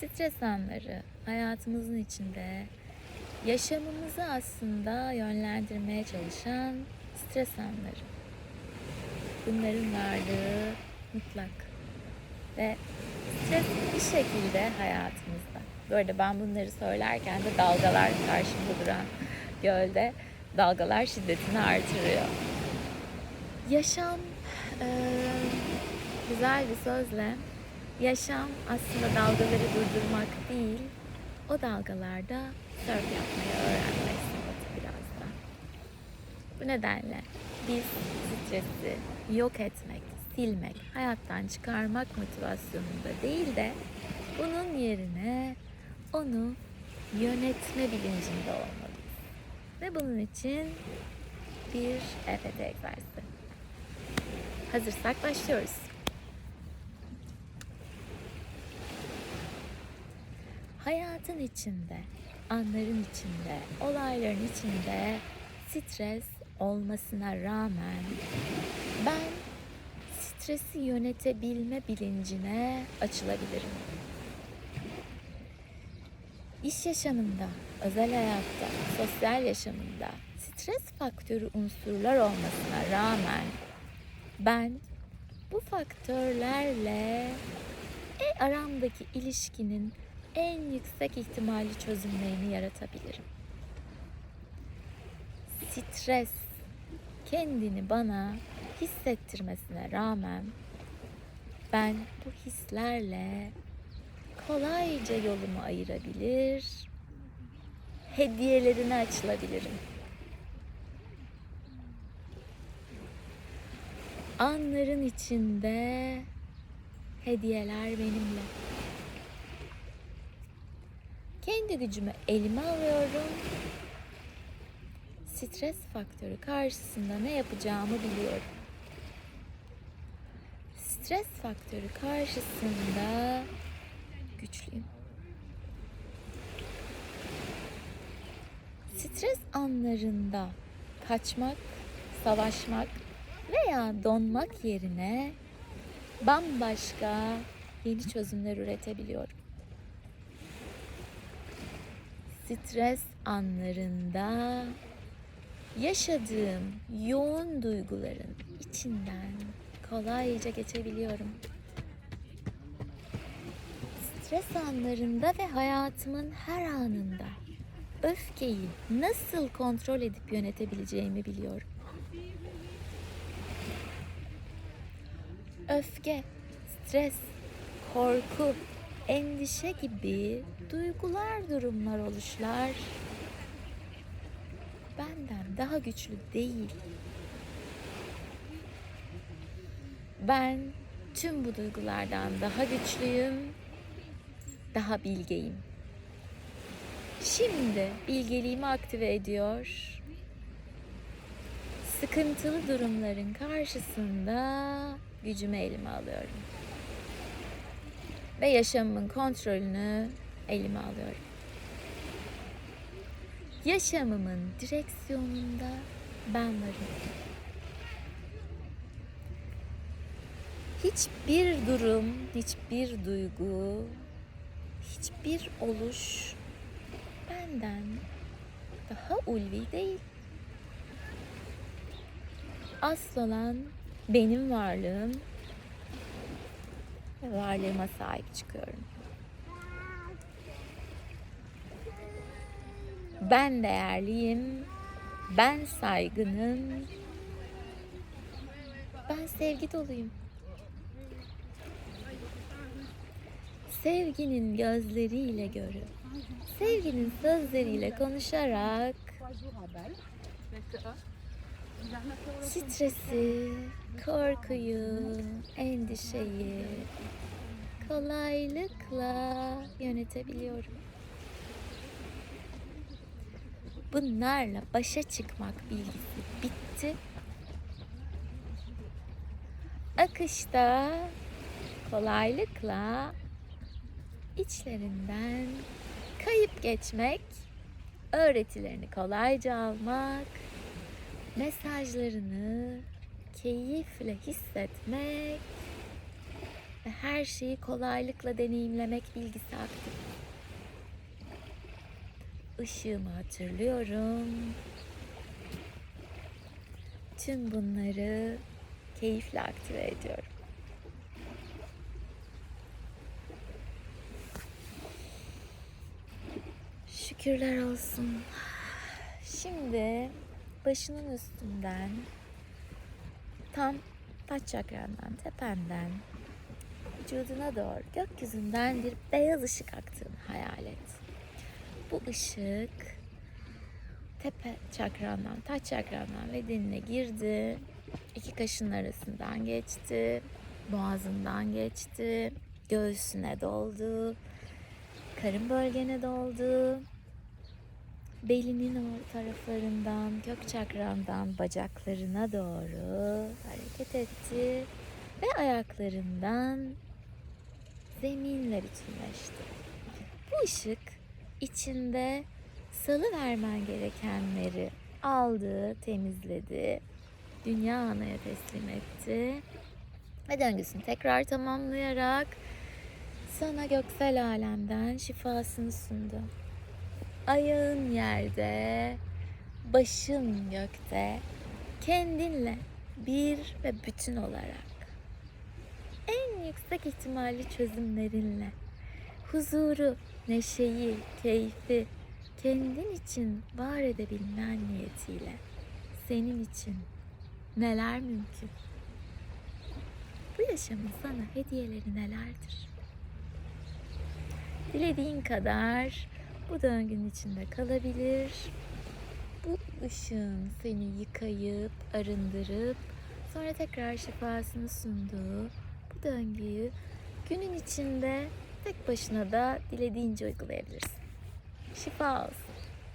Stres anları hayatımızın içinde yaşamımızı aslında yönlendirmeye çalışan stres anları. Bunların varlığı mutlak. Ve stres bir şekilde hayatımızda. Bu arada ben bunları söylerken de dalgalar karşımda duran gölde dalgalar şiddetini artırıyor. Yaşam eee, güzel bir sözle yaşam aslında dalgaları durdurmak değil, o dalgalarda surf yapmayı öğrenmek sanatı biraz da. Bu nedenle biz stresi yok etmek, silmek, hayattan çıkarmak motivasyonunda değil de bunun yerine onu yönetme bilincinde olmalıyız. Ve bunun için bir EFT egzersizi. Hazırsak başlıyoruz. Hayatın içinde, anların içinde, olayların içinde stres olmasına rağmen ben stresi yönetebilme bilincine açılabilirim. İş yaşamında, özel hayatta, sosyal yaşamında stres faktörü unsurlar olmasına rağmen ben bu faktörlerle e, aramdaki ilişkinin en yüksek ihtimali çözümlerini yaratabilirim. Stres kendini bana hissettirmesine rağmen ben bu hislerle kolayca yolumu ayırabilir, hediyelerine açılabilirim. Anların içinde hediyeler benimle. Kendi gücümü elime alıyorum. Stres faktörü karşısında ne yapacağımı biliyorum. Stres faktörü karşısında güçlüyüm. Stres anlarında kaçmak, savaşmak veya donmak yerine bambaşka yeni çözümler üretebiliyorum. Stres anlarında yaşadığım yoğun duyguların içinden kolayca geçebiliyorum. Stres anlarında ve hayatımın her anında öfkeyi nasıl kontrol edip yönetebileceğimi biliyorum. Öfke, stres, korku, endişe gibi duygular, durumlar, oluşlar benden daha güçlü değil. Ben tüm bu duygulardan daha güçlüyüm, daha bilgeyim. Şimdi bilgeliğimi aktive ediyor. Sıkıntılı durumların karşısında gücümü elime alıyorum. Ve yaşamımın kontrolünü elime alıyorum. Yaşamımın direksiyonunda ben varım. Hiçbir durum, hiçbir duygu, hiçbir oluş benden daha ulvi değil. Asıl olan benim varlığım ve varlığıma sahip çıkıyorum. Ben değerliyim, ben saygınım, ben sevgi doluyum. Sevginin gözleriyle görüp, sevginin sözleriyle konuşarak stresi, korkuyu, endişeyi kolaylıkla yönetebiliyorum. Bunlarla başa çıkmak bilgisi bitti. Akışta kolaylıkla içlerinden kayıp geçmek, öğretilerini kolayca almak, mesajlarını keyifle hissetmek ve her şeyi kolaylıkla deneyimlemek bilgisi aktif. Işığımı hatırlıyorum. Tüm bunları keyifle aktive ediyorum. Şükürler olsun. Şimdi başının üstünden tam taç çakrandan, tependen vücuduna doğru gökyüzünden bir beyaz ışık aktığını hayal et. Bu ışık tepe çakrandan, taç çakrandan bedenine girdi. İki kaşın arasından geçti. Boğazından geçti. Göğsüne doldu. Karın bölgene doldu. Belinin o taraflarından, kök çakrandan bacaklarına doğru hareket etti. Ve ayaklarından zeminle bütünleşti. Bu ışık içinde salı vermen gerekenleri aldı, temizledi. Dünya anaya teslim etti. Ve döngüsünü tekrar tamamlayarak sana göksel alemden şifasını sundu. Ayağın yerde, başın gökte, kendinle bir ve bütün olarak. En yüksek ihtimalli çözümlerinle, huzuru, neşeyi, keyfi kendin için var edebilmen niyetiyle senin için neler mümkün? Bu yaşamın sana hediyeleri nelerdir? Dilediğin kadar bu döngünün içinde kalabilir. Bu ışığın seni yıkayıp, arındırıp sonra tekrar şifasını sunduğu bu döngüyü günün içinde tek başına da dilediğince uygulayabilirsin. Şifa olsun.